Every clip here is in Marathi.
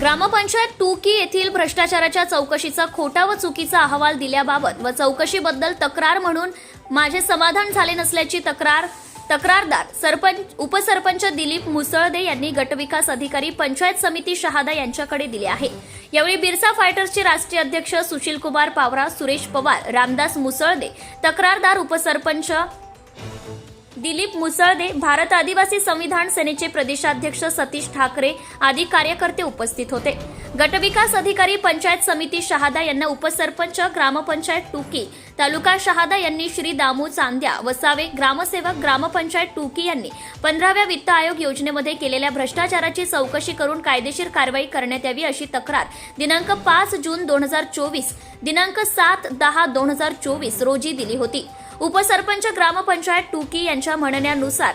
ग्रामपंचायत टूकी येथील भ्रष्टाचाराच्या चौकशीचा खोटा व चुकीचा अहवाल दिल्याबाबत व चौकशीबद्दल तक्रार म्हणून माझे समाधान झाले नसल्याची तक्रार तक्रारदार सरपंच उपसरपंच दिलीप मुसळदे यांनी गटविकास अधिकारी पंचायत समिती शहादा यांच्याकडे दिली आहे. यावेळी बिरसा फायटर्सचे राष्ट्रीय अध्यक्ष सुशील कुमार पावरा सुरेश पवार रामदास मुसळदे तक्रारदार उपसरपंच दिलीप मुसळदे भारत आदिवासी संविधान सेनेचे प्रदेशाध्यक्ष सतीश ठाकरे आदी कार्यकर्ते उपस्थित होते. गटविकास अधिकारी पंचायत समिती शहादा यांना उपसरपंच ग्रामपंचायत टुकी तालुका शहादा यांनी श्री दामू चांद्या वसावे ग्रामसेवक ग्रामपंचायत टुकी यांनी पंधराव्या वित्त आयोग योजनेमध्ये केलेल्या भ्रष्टाचाराची चौकशी करून कायदेशीर कारवाई करण्यात यावी अशी तक्रार दिनांक पाच जून दोन हजार चोवीस दिनांक सात दहा दोन हजार चोवीस रोजी दिली होती. उपसरपंच ग्रामपंचायत टुकी यांच्या म्हणण्यानुसार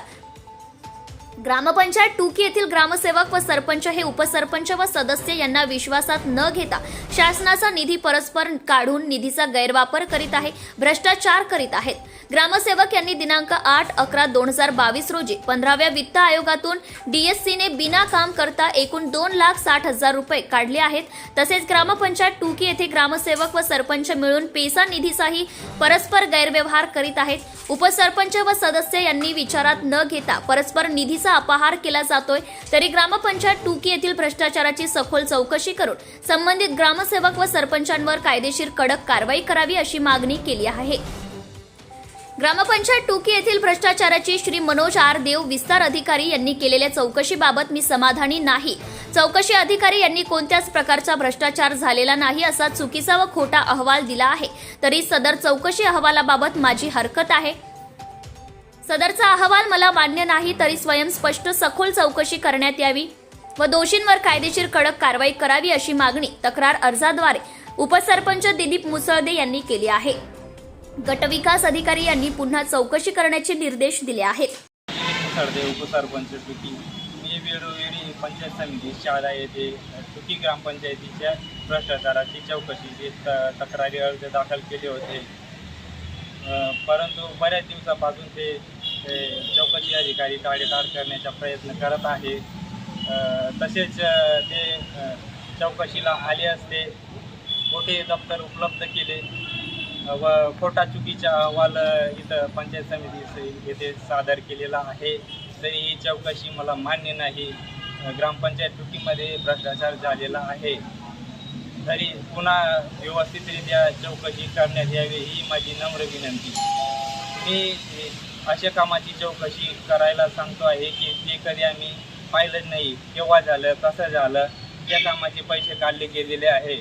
ग्रामपंचायत टुकी येथील ग्रामसेवक व सरपंच हे उपसरपंच व सदस्य यांना विश्वासात न घेता शासनाचा निधी परस्पर काढून निधीचा गैरवापर करीत आहे भ्रष्टाचार करीत आहेत. ग्रामसेवक यांनी दिनांक आठ अकरा दोन हजार बावीस रोजी पंधराव्या वित्त आयोगातून डीएससीने बिना काम करता एकूण दोन लाख साठ हजार रुपये काढले आहेत. तसेच ग्रामपंचायत टुकी येथे ग्रामसेवक व सरपंच मिळून पेसा निधीचाही परस्पर गैरव्यवहार करीत आहेत. उपसरपंच व सदस्य यांनी विचारात न घेता परस्पर निधीचा अपहार केला जातोय. तरी ग्रामपंचायत टुकी येथील भ्रष्टाचाराची सखोल चौकशी करून संबंधित ग्रामसेवक व सरपंचांवर कायदेशीर कडक कारवाई करावी अशी मागणी केली आहे. ग्रामपंचायत टुकी येथील भ्रष्टाचाराची श्री मनोज आर देव विस्तार अधिकारी यांनी केलेल्या चौकशीबाबत मी समाधानी नाही. चौकशी अधिकारी यांनी कोणत्याच प्रकारचा भ्रष्टाचार झालेला नाही असा चुकीचा व खोटा अहवाल दिला आहे. तरी सदर चौकशी अहवालाबाबत माझी हरकत आहे. सदरचा अहवाल मला मान्य नाही तरी स्वयंस्पष्ट सखोल चौकशी करण्यात यावी व दोषींवर कायदेशीर कडक कारवाई करावी अशी मागणी तक्रार अर्जाद्वारे उपसरपंच दिलीप मुसळदे यांनी केली आहे. गटविकास अधिकारी यांनी पुन्हा चौकशी करण्याचे निर्देश दिले आहेत. उपसरपंच मी वेळोवेळी पंचायत समिती शाळा येथे टुकी ग्रामपंचायतीच्या भ्रष्टाचाराची चौकशीचे त तक्रारी अर्ज दाखल केले होते. परंतु बऱ्याच दिवसापासून ते ते चौकशी अधिकारी ताडेताड करण्याचा प्रयत्न करत आहे. तसेच ते चौकशीला आले असते. कोठे दप्तर उपलब्ध केले. व खोटा चुकीचा अहवाल इथं पंचायत समिती येथे सादर केलेला आहे. तरी ही चौकशी मला मान्य नाही. ग्रामपंचायत टुकीमध्ये भ्रष्टाचार झालेला आहे. तरी पुन्हा व्यवस्थितरित्या चौकशी करण्यात यावी ही माझी नम्र विनंती. मी अशा कामाची चौकशी करायला सांगतो आहे की जे कधी आम्ही पाहिलं नाही केव्हा झालं कसं झालं त्या कामाचे पैसे काढले गेलेले आहे.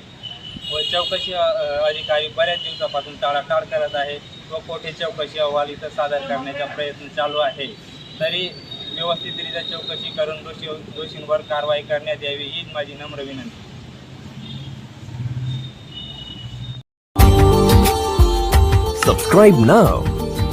व चौकशी अधिकारी बऱ्याच दिवसापासून टाळाटाळ करत आहे व कोठे चौकशी अहवाल इथं सादर करण्याचा प्रयत्न चालू आहे. तरी व्यवस्थितरित्या चौकशी करून दोषी दोषींवर कारवाई करण्यात यावी हीच माझी नम्र विनंती. Subscribe now